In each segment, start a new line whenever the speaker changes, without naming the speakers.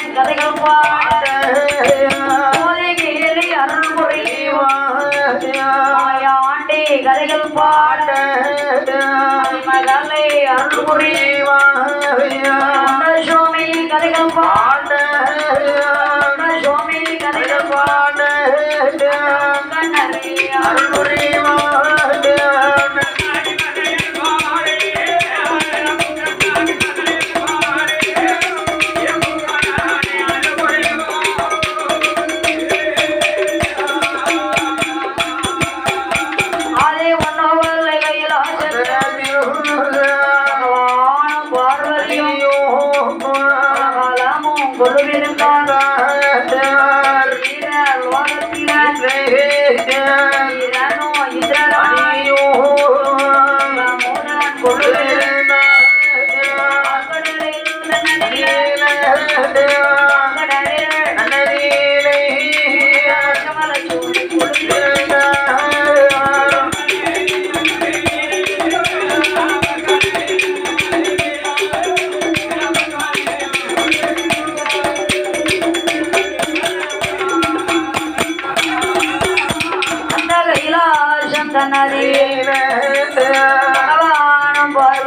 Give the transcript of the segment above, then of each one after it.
Dari 光 காலமும் கொலுவிருந்தான் வீரர் லோகத்தினர்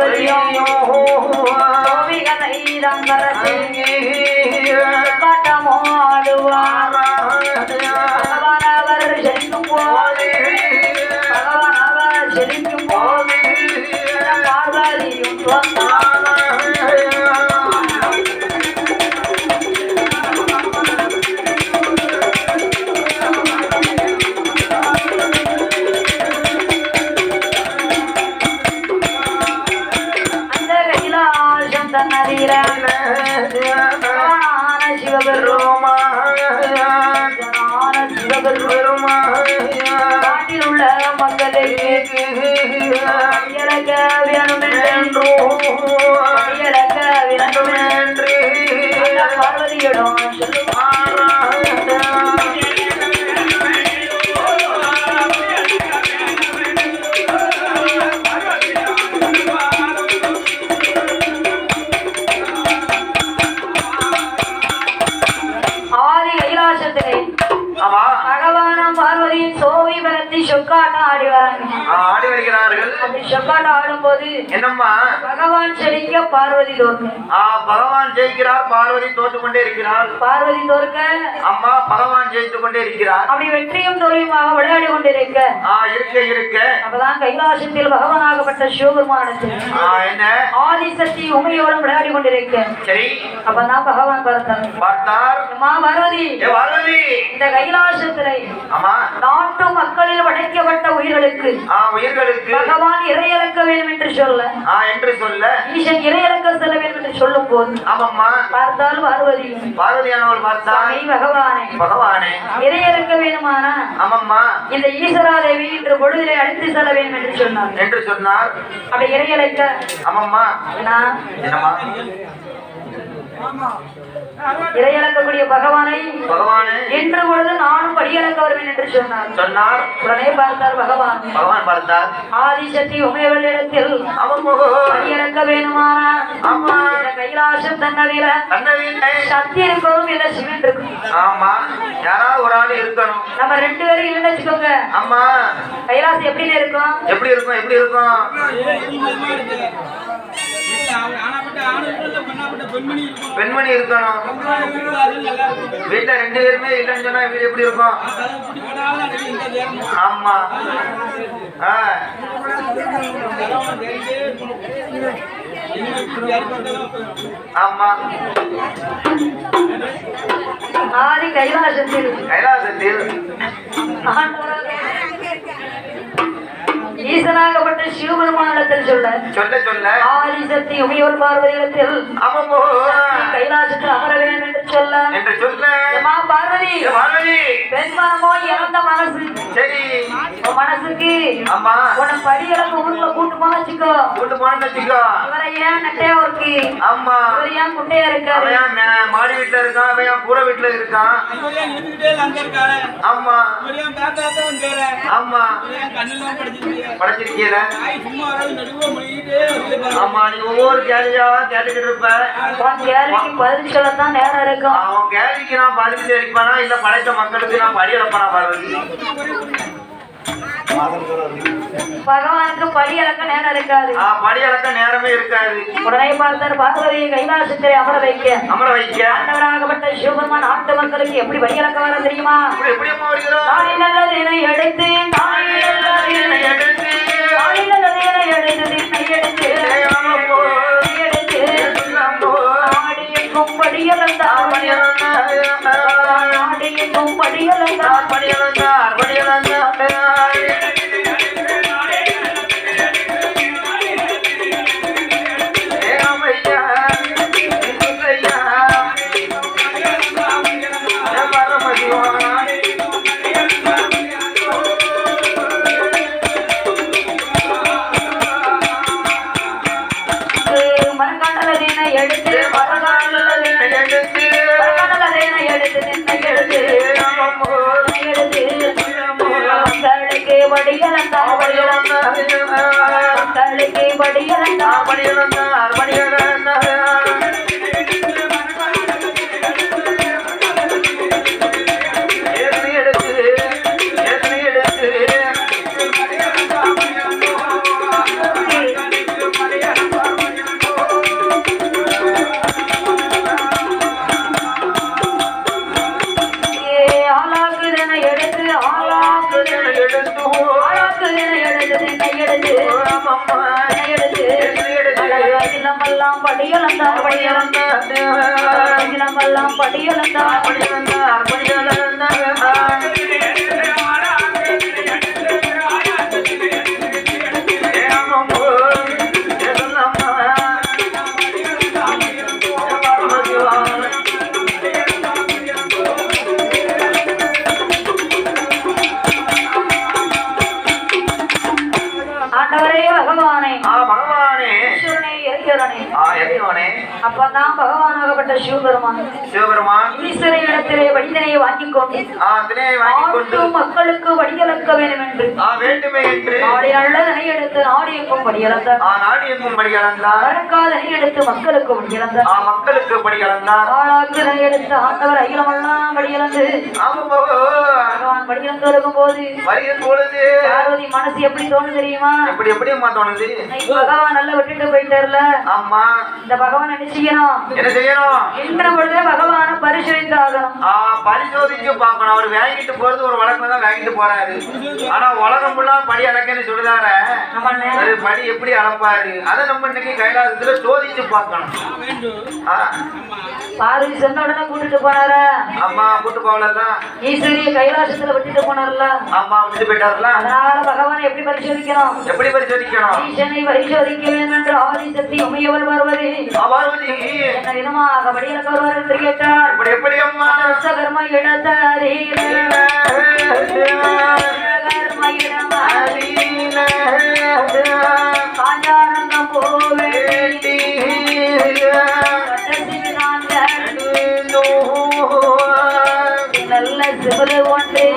பகவானம் பார்வதியும் கோவிகளை காட்டமோ மக்களுக்கு கையடக்க அப்படி சொக்காட்டம் ஆடும்போது
என்னம்மா?
பகவான் செழிக்க பார்வதி தோற்க.
ஆ, பகவான் ஜெயிக்கிறார் பார்வதி தோற்று கொண்டே இருக்கிறார்.
பார்வதி தோற்க.
அம்மா பகவான் ஜெயித்து கொண்டே இருக்கிறார்.
அப்படி வெற்றியும் தோல்வியுமாக விளையாடி கொண்டிருக்க.
ஆ, இருக்க இருக்க.
அப்பதான் கைலாசத்தில் பகவானாகப்பட்ட சிவபெருமானத்தில்
ஆ, என்ன?
ஆதிசக்தி உமையோடும் விளையாடி கொண்டிருக்க.
சரி.
அப்பதான் பகவான் பார்த்தார்.
பார்த்தார்.
அம்மா பார்வதி.
பார்வதி.
இந்த கைலாசத்திலே
ஆமா
நாட்டு மக்களில் படைக்கப்பட்ட உயிர்களுக்கு
உயிர்களுக்கு.
பகவான் இறையிறக்க வேண்டும் என்று சொல்ல
ஆ என்று சொல்ல
ஈசன் இறையிறக்க செல்ல வேண்டும் என்று சொல்லும் போது
ஆமாம்மா.
பார்த்தால் பார்வதி
பார்வதியானவள் பார்த்தார்
சாமி பகவானே.
பகவானே.
இறையிறக்க வேணுமானா?
ஆமாம்மா.
இந்த ஈஸ்வராதேவி இன்று பொழுதிலே அழைத்து செல்ல வேண்டும் என்று சொன்னார்.
என்று சொன்னார்.
அப்படி இறையிறக்க
ஆமாம்மா.
நான்
என்னம்மா?
இறையிறக்கக்கூடிய பகவானை
பகவானே.
இன்று பொழுது நானும் படியிறக்க வருவேன் என்று சொன்னார்.
சொன்னார்.
உடனே பார்த்தார் பகவான்.
பகவான் பார்த்தார்.
ஆதிசக்தி உமையவளிடத்தில்
ஆமாம்
படியிறக்க வேணுமானா?
ஆமா
இந்த கைலாசம்
கண்ணவில்லை
சக்தி இருக்கணும் இல்ல சிவன் இருக்கும்
ஆமா. யாராவது ஒரு ஆள் இருக்கணும்.
நம்ம ரெண்டு பேரும் இல்லைன்னு வச்சுக்கோங்க.
ஆமா
கைலாசம் எப்படின்னு இருக்கும்?
எப்படி இருக்கும்? எப்படி இருக்கும்? பெண்மணி இருக்கணும். வீட்டுல ரெண்டு பேருமே இல்லைன்னு சொன்னா வீடு எப்படி இருக்கும்? ஆமா. ஆமா.
ஆதி கைலாசத்தில்.
கைலாசத்தில்.
ஆண்டவராக ஈசனாகப்பட்ட சிவபெருமானிடத்தில் சொல்ல
சொல்ல சொல்ல.
ஆதிசக்தி உமையோர் பார்வதியிடத்தில்
ஆமாமோ
கைலாசத்தில் அமர வேண்டும் என்று சொல்ல.
என்று சொல்ல ஏ பார்வதி.
பெண் மனமோ இறந்த மனசு.
சரி.
உன் மனசுக்கு
ஆமா
உன்னை படிகளுக்கு ஊர்ல கூட்டு போன வச்சுக்கோ.
கூட்டு போனேன்னு வச்சுக்கோ.
இவரை ஏன் நெட்டையா இருக்கு
ஆமா
இவர் ஏன் குட்டையா இருக்காரு?
அவன் மாடி வீட்டுல இருக்கான்? அவன் ஏன் கூரை வீட்டுல இருக்கான்? ஆமா ஆமா படைச்சிருக்கீல ஆமா நீ ஒவ்வொரு கேள்வியாவா கேட்டுக்கிட்டு இருப்ப.
உன் கேள்விக்கு பதில் சொல்லத்தான் நேரம் இருக்கும்.
அவன் கேள்விக்கு நான் பதில் தெரிவிப்பானா இல்ல படைத்த மக்களுக்கு நான் படி இழப்பானா பார்வதி?
பகவானுக்கு படி அளக்க நேரம் இருக்காது.
ஆ, படி அளக்க நேரமே இருக்காது.
உடனே பார்த்தார் பார்வதியை கைலாசத்தை அமர வைக்க.
அமர வைக்க.
ஆண்டவராகப்பட்ட சிவபெருமான் நாட்டு மக்களுக்கு எப்படி படி அளக்க வர தெரியுமா? நாளை நல்லதினை எடுத்து நாளை நல்லதினை எடுத்து நல்லதினை எடுத்து எடுத்து. படியலந்தார் படியலந்தார் நாடு எங்கும் படியலந்தார் படியலந்தான் அகிலமெல்லாம் படியலந்தான் ஆண்டவரே பகவானே.
பகவானே.
அப்பதான் பகவானாகப்பட்ட சிவபெருமான்.
சிவபெருமான்.
ஈஸ்வரன் இடத்திலே வடிதனையை வாங்கிக் கொண்டு மக்களுக்கு வடியலக்க வேண்டும் என்று.
வேண்டுமே என்று
நல்லதனை எடுத்து நாடு எங்கும்
நாடு எங்கும்
மக்களுக்கு படியலந்தார்
ஆ மக்களுக்கு
எடுத்து ஆண்டவர் அகிலமெல்லாம் பகவான் இருக்கும் போது
வருகிற பொழுது.
பார்வதி மனசு எப்படி தோணும் தெரியுமா?
எப்படி எப்படி தோணுது?
பகவான் நல்லா விட்டுட்டு போயிட்டார்ல.
ஆமா
இந்த பகவான் என்ன செய்யணும்?
என்ன செய்யணும்?
என்ற பொழுதே பகவான பரிசீலித்து ஆகணும்
ஆ பரிசோதிச்சு பார்க்கணும். அவர் வாங்கிட்டு போறது ஒரு வழக்கம் தான் வாங்கிட்டு போறாரு. ஆனா உலகம் ஃபுல்லா படி அளக்கன்னு சொல்லுதார அது படி எப்படி அளப்பாரு? அதை நம்ம இன்னைக்கு கைலாசத்துல சோதிச்சு பார்க்கணும்.
பார்வதி சொன்ன உடனே கூட்டிட்டு போனாரா?
அம்மா கூட்டு போகலதான்
ஈஸ்வரிய கைலாசத்துல விட்டுட்டு போனார்ல?
அம்மா விட்டு போயிட்டாருல
அதனால பகவானை எப்படி பரிசோதிக்கணும்?
எப்படி பரிசோதிக்கணும்?
ஈசனை பரிசோதிக்க வேண்டும் என்று ஆதிசக்தி உமையவள் வருவது.
அபார்வதி.
என்ன விதமாக படியலக்க வருவார் என்று கேட்டார்.
இப்படி எப்படி அம்மா?
கர்ம கர்ம காஞ்சாரங்கம் நல்ல சிவரு ஒன்றே.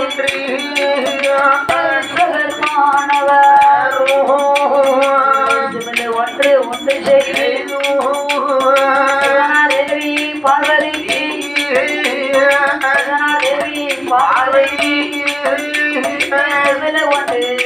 மாணவர் சிவரு ஒன்று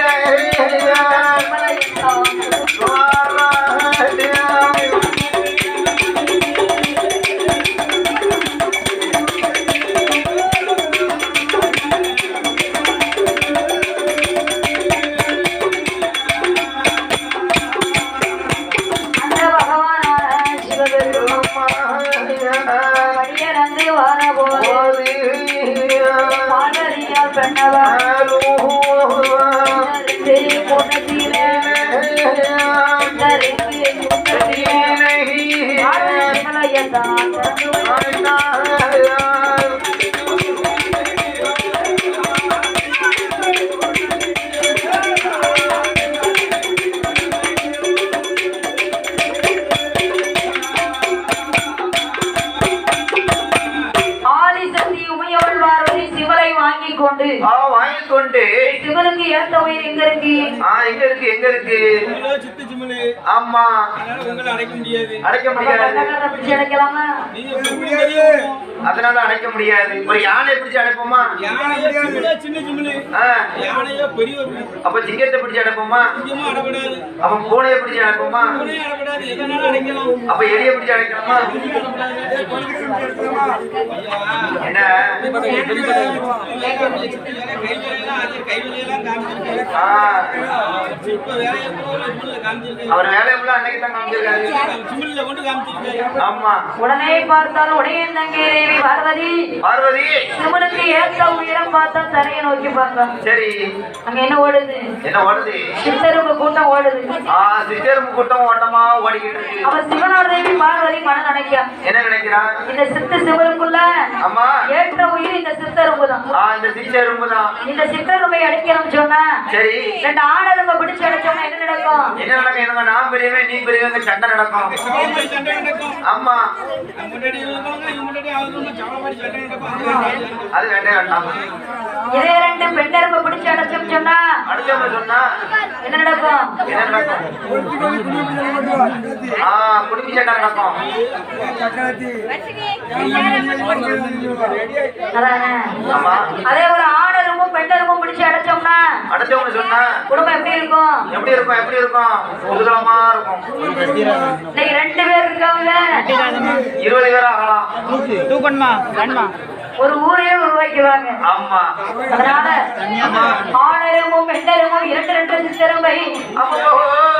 உயிர் எங்க இருக்கு?
ஆ எங்க இருக்கு எங்க இருக்கு?
சிமிழோ, சித்து சிமிழு.
ஆமா.
உங்களை அடைக்க முடியாது.
அடைக்க முடியாது.
அடைக்கலாமா?
அதனால அடைக்க முடியாது. ஒரு யானை பிடிச்சு அடைப்போமா?
சின்ன சிமிழு. யானையோ பெரிய
அப்ப சிங்கத்தை பிடிச்சு அடைப்போமா? அப்ப பூனையை பிடிச்சு அடைப்போமா?
அடைக்கலாம்?
அப்ப எலியை பிடிச்சு அடைக்கணுமா? என்ன? அவர் வேலையை ஃபுல்லா அன்னைக்கு தான் காமிச்சிருக்காரு. ஆமா.
உடனே பார்த்தால் உடையன் தங்கை தேவி பார்வதி.
பார்வதி.
சிவனுக்கு ஏற்ற உயரம் பார்த்தா தரையை நோக்கி பார்க்க
சரி.
அங்க என்ன ஓடுது?
என்ன ஓடுது?
சித்தரும்பு கூட்டம் ஓடுது.
ஆ சிஸ்டரும் கூட்டம் ஓட்டமா ஓடிக்கிட்டு இருக்கு.
அவ சிவனோட தேவி பார்வதி மன நினைக்க
என்ன நினைக்கிறான்
இந்த சித்த சிவருக்குள்ள
அம்மா
ஏற்ற உயிர் இந்த சித்தரும்பு தான்
ஆ இந்த சிஸ்டரும் தான்
இந்த சித்தரும்பை அடிக்கணும்னு சொன்னா?
சரி.
ரெண்டு ஆடரும்பை பிடிச்சு அடிச்சோம்னா என்ன நடக்கும்?
என்ன நடக்கும் என்ன நான் பெரியவன் நீ பெரியவங்க சண்டை நடக்கும். ஆமா அது வேண்டே வேண்டாம்.
இதே ரெண்டு பெண்ணரும்பை பிடிச்சு அடைச்சோம்னு சொன்னா
அடுத்தவங்க சொன்னா
என்ன நடக்கும்?
என்ன நடக்கும்? ஆ குடும்பி சண்டை நடக்கும்.
அதானே?
ஆமா.
அதே ஒரு ஆடரும்பும் பிடிச்சு அடைச்சோம்னா
அடுத்தவங்க சொன்னா
குடும்பம் எப்படி இருக்கும்?
எப்படி இருக்கும் எப்படி இருக்கும்? குதூகலமா இருக்கும்.
இன்னைக்கு ரெண்டு பேர் இருக்காங்க
இருபது பேர் ஆகலாம்.
ஒரு ஊரையே உருவாக்கிடுவாங்க. அதனால ஆணருமும் பெண்ணருமும் இரண்டு ரெண்டு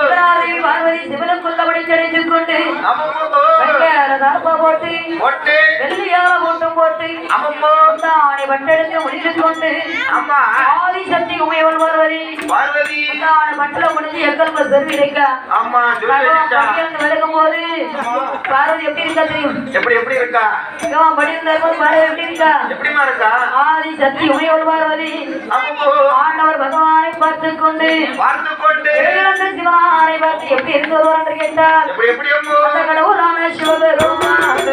சிவராதேவி பார்வதி சிவனுக்குள்ளபடி கிடைத்துக் கொண்டு
ஆமா
வெள்ளையார தர்ப்பா போட்டு
ஒட்டு
வெள்ளையார கூட்டம் போட்டு ஆணை பட்டெடுத்து முடித்துக் கொண்டு ஆதி சக்தி உமையவன் பார்வதி.
பார்வதி.
ஆணை பட்டில முடிஞ்சு
சொல்லி வச்சுட்டா.
விலகும் போது பார்வதி எப்படி இருக்கா தெரியும்?
எப்படி எப்படி இருக்கா?
இவன் படியிருந்தார் போது பார்வதி எப்படி இருக்கா?
எப்படிமா இருக்கா?
ஆதி சக்தி உமையவள் பார்வதி ஆண்டவர் பகவானை பார்த்துக் கொண்டு
பார்த்து கொண்டு
சிவனாரை பார்த்து எப்படி இருந்து வருவார் என்று அந்த கடவுளான சிவபெருமான்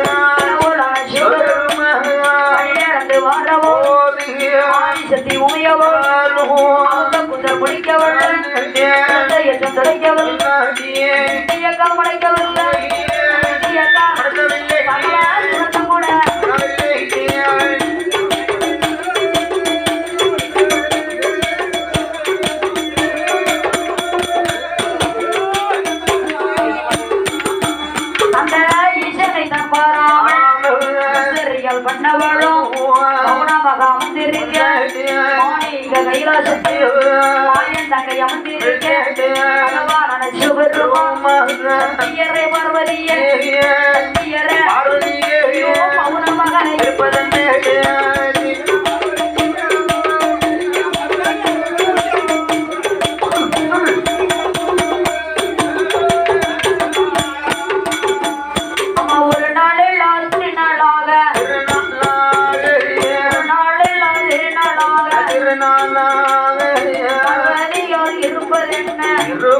சிவபெருமான் வாழவோ ஆதி சக்தி உமையவோ அந்த குந்தர் முடிக்கவள் எத்தம் துடைக்கவள் இயக்கம்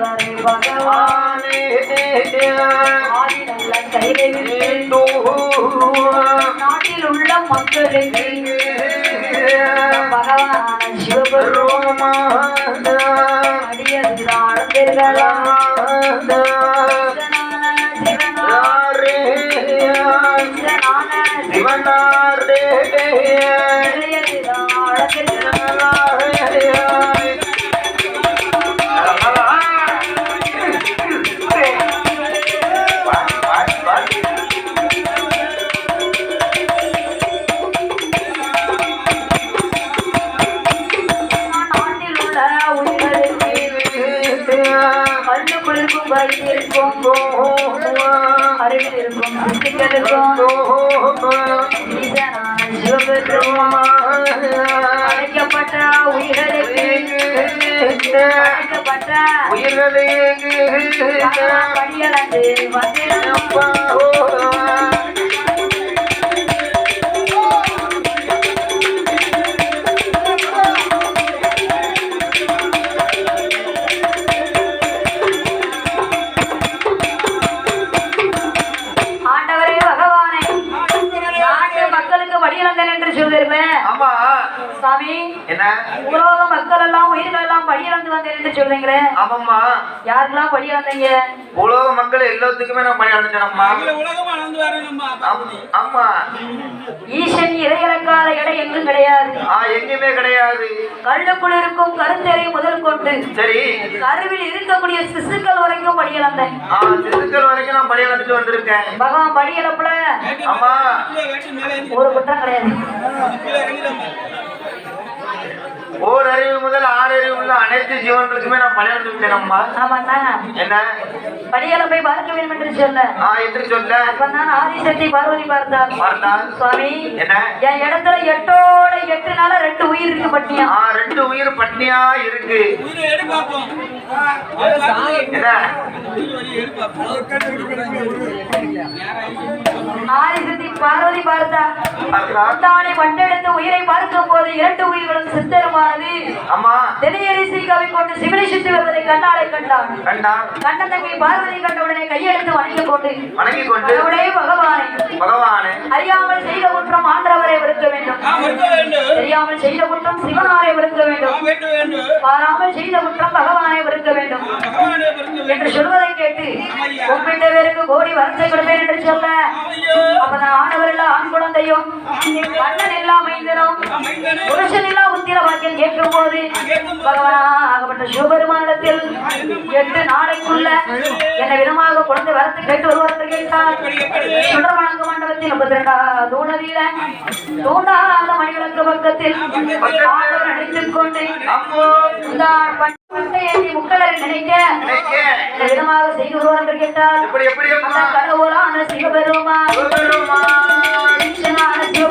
பரதரே பகவானே ஆதி நல்ல கையிலே நாட்டில் உள்ள மக்களுக்கு பகவான சிவபெருமா அடியதாழ்ந்தா கல்லு குளிர்க்கும் வயிற்றிற்கும் அருகில் இருக்கும் சிசுக்களுக்கும் ஈசனான சிவபெருமான் அழைக்கப்பட்ட உயிர்களுக்கு அழைக்கப்பட்ட பகவான் படியளந்து வந்திருக்கும்
என்ன?
உலக மக்கள் எல்லாம் உயிர்கள் எல்லாம் படியிழந்து வந்தேன் என்று சொல்றீங்களே?
ஆமாம்மா.
யாருக்கெல்லாம் படியிழந்தீங்க
உலக மக்கள் எல்லாத்துக்குமே நான்
வரேனம்மா
ஆம்-
ஈசன் இறையிறக்காத இடை எங்கும் கிடையாது.
எங்கேயுமே கிடையாது.
கல்லுக்குள் இருக்கும் கருத்தறை முதல் கொண்டு.
சரி.
கருவில் இருக்கக்கூடிய சிசுக்கள் வரைக்கும் படியிழந்தேன்
ஆ சிசுக்கள் வரைக்கும் நான் அடைஞ்சிட்டு வந்திருக்கேன்.
பகவான் படியிழப்புல
ஆமா.
ஒரு குற்றம் கிடையாது.
ஓர் அறிவு முதல் ஆறு அறிவு உள்ள அனைத்து ஜீவன்களுக்குமே நான் பணி அடைஞ்சு விட்டேனம்மா
ஆமாண்ணா.
என்ன?
படியளப்பை பார்க்க வேண்டும் என்று சொல்ல.
ஆ என்று சொல்ல.
அப்பதான் ஆதிசக்தி பார்வதி பார்த்தார்
பார்த்தால்
சுவாமி
என்ன?
என் இடத்துல எட்டோட எட்டு நாள ரெண்டு உயிர் இருக்கு பட்டியா
ஆ ரெண்டு உயிர் பட்னியா இருக்கு.
உயிரை எடு பார்ப்போம்
என்ன?
ஆதிசக்தி பார்வதி பார்த்தா தானே பண்டெடுத்து உயிரை பார்க்கும் போது இரண்டு உயிர்களும் சித்தருமானது.
ஆமா
தெரியரிசி கவி கொண்டு சிவனை சுற்றி வருவதை கண்ணாலே கண்டான் கண்ண தங்கை பார்வதி கண்ட உடனே கையெழுத்து வணங்கி கொண்டு
வணங்கி கொண்டு
பகவானே.
பகவானே.
அறியாமல் செய்த குற்றம் ஆண்டவரை வெறுக்க வேண்டும். தெரியாமல் செய்த குற்றம் சிவனாரை வெறுக்க வேண்டும். பாராமல் செய்த குற்றம் பகவானை வெறுக்க வேண்டும். என்று சொல்வதை கேட்டு கூப்பிட்ட பேருக்கு கோடி வரத்தை கொடுப்பேன் என்று சொல்ல அவனான குழந்தையும் மன்னன் எல்லாம் மைந்தனும்
மைந்தனே
புருஷன் எல்லாம் உத்திர வாக்கியம் கேட்கும் போது பகவானா ஆகப்பட்ட சிவபெருமானிடத்தில் எட்டு நாளைக்குள்ள என்ன விதமாக குழந்தை வரத்து கேட்டு வருவார் கேட்டார். சுடரவணங்க மண்டபத்தில் முப்பத்தி ரெண்டாவது தூணதியில தூண்டாத மணிவிளக்கு பக்கத்தில் அடித்துக் கொண்டு நினைக்க விதமாக செய்து வருவார் என்று கேட்டார்.
எப்படி எப்படி
அந்த கடவுளான சிவபெருமான்.
பெருமாள்